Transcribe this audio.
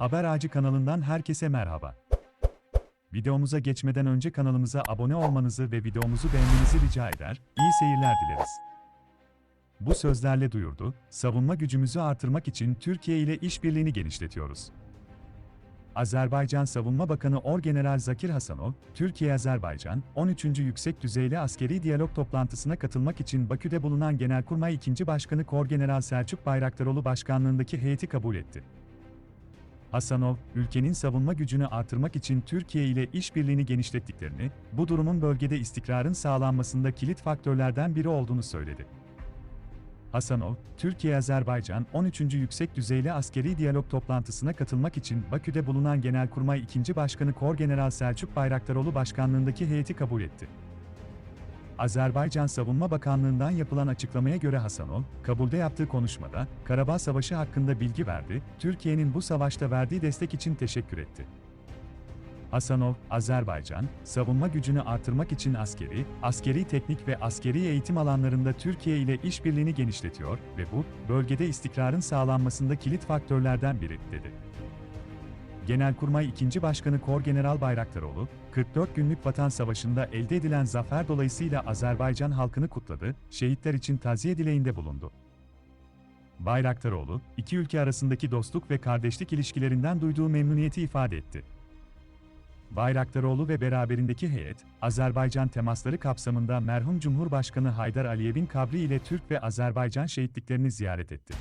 Haber Ağacı kanalından herkese merhaba. Videomuza geçmeden önce kanalımıza abone olmanızı ve videomuzu beğenmenizi rica eder, iyi seyirler dileriz. Bu sözlerle duyurdu, savunma gücümüzü artırmak için Türkiye ile işbirliğini genişletiyoruz. Azerbaycan Savunma Bakanı Orgeneral Zakir Hasanov, Türkiye-Azerbaycan, 13. Yüksek Düzeyli Askeri Diyalog toplantısına katılmak için Bakü'de bulunan Genelkurmay 2. Başkanı Korgeneral Selçuk Bayraktaroğlu başkanlığındaki heyeti kabul etti. Hasanov, ülkenin savunma gücünü artırmak için Türkiye ile işbirliğini genişlettiklerini, bu durumun bölgede istikrarın sağlanmasında kilit faktörlerden biri olduğunu söyledi. Hasanov, Türkiye-Azerbaycan 13. Yüksek Düzeyli Askeri Diyalog toplantısına katılmak için Bakü'de bulunan Genelkurmay 2. Başkanı Korgeneral Selçuk Bayraktaroğlu başkanlığındaki heyeti kabul etti. Azerbaycan Savunma Bakanlığı'ndan yapılan açıklamaya göre Hasanov, kabulde yaptığı konuşmada, Karabağ Savaşı hakkında bilgi verdi, Türkiye'nin bu savaşta verdiği destek için teşekkür etti. Hasanov, Azerbaycan, savunma gücünü artırmak için askeri, askeri teknik ve askeri eğitim alanlarında Türkiye ile işbirliğini genişletiyor ve bu, bölgede istikrarın sağlanmasında kilit faktörlerden biri, dedi. Genelkurmay 2. Başkanı Korgeneral Bayraktaroğlu, 44 günlük Vatan Savaşı'nda elde edilen zafer dolayısıyla Azerbaycan halkını kutladı, şehitler için taziye dileğinde bulundu. Bayraktaroğlu, iki ülke arasındaki dostluk ve kardeşlik ilişkilerinden duyduğu memnuniyeti ifade etti. Bayraktaroğlu ve beraberindeki heyet, Azerbaycan temasları kapsamında merhum Cumhurbaşkanı Haydar Aliyev'in kabri ile Türk ve Azerbaycan şehitliklerini ziyaret etti.